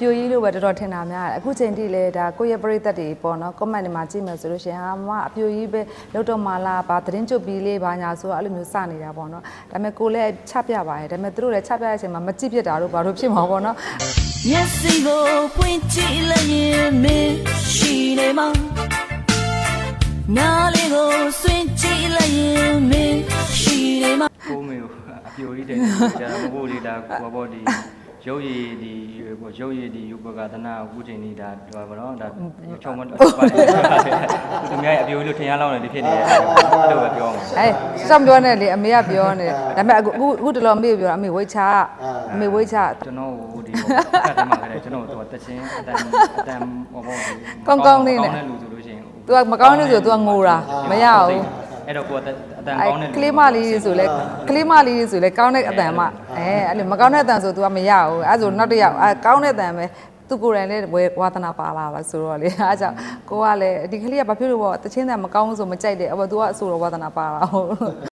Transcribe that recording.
ပြိုကြီးလို့ပဲတော်တော်ထင်တာများတယ်အခုချိန်ထိလဲဒါကိုယ့်ရဲ့ပရိသတ်တွေပေါ့နော် comment တွေမှာကြည့်မယ်ဆိုလို့ရှိရင်ဟာမမအပြိုကြီးပဲလောက်တော့မလားဗာသတင်းကြုတ်ပြီးလေးပါညာဆိုတော့အဲ့လိုမျိုးစနေတာပေါ့နော်ဒါပေမဲ့ကိုလည်းချပြပါတယ်ဒါပေမဲ့သူတို့လည်းချပြတဲ့အချိန်မှာမကြည့်ဖြစ်တာတို့ဘာလို့ဖြစ်မှာပေါ့နော်မျက်စိကိုပွင့်ကြည့်လိုက်ရင်မင်းရှိနေမှာနားလေးကိုဆွင့်ကြည့်လိုက်ရင်မင်းရှိနေမှာကိုမေကို အပြိုကြီးတယ်ကြာမဟုတ်လေဒါကိုဘောဒီရုပ်ရည်ဒီကိုရုပ်ရည်ဒီယူပကသနာအခုချိန်นี้ဒါဘာမနော်ဒါချုံမပါတယ်သူများအပြိုကြီးလို့ထင်ရလောက်နေဒီဖြစ်နေတယ်အဲ့လိုပဲပြောမှာ အဲစောင့်ပြောနေလေအမေကပြောနေတယ်ဒါပေမဲ့အခုအခုတလောအမေကိုပြောတာအမေဝိတ်ချအမေဝိတ်ချ ကျွန်တော်ဟိုဒီကတ်တယ်မှာခဲ့တယ်ကျွန်တော်တို့တက်ချင်းအတန်အတန်ဟောပေါ့ဒီတဲ့လူဆိုလို့ရှိရင် तू ကမကောင်းနေဆို तू ကငိုတာမရဘူး အဲ့တော့ကိုအတန်အတန်အဲကောင်းတဲ့ကလေးမလေးတွေဆိုလဲကလေးမလေးတွေဆိုလဲကောင်းတဲ့အတန်မှအဲအဲ့လိုမကောင်းတဲ့အတန်ဆို तू ကမရဘူးအဲဆိုနောက်တစ်ယောက်အဲကောင်းတဲ့အတန်ပဲသူကိုယ်တိုင်လည်းဝေဝါသနာပါလာပါဆိုတော့လေအဲကြောင့်ကိုကလည်းဒီကလေးကဘာဖြစ်လို့ပေါ့တချင်းတန်မကောင်းဘူးဆိုမကြိုက်တယ်အော် तू ကအဆိုတော့ဝါသနာပါလာဟုတ်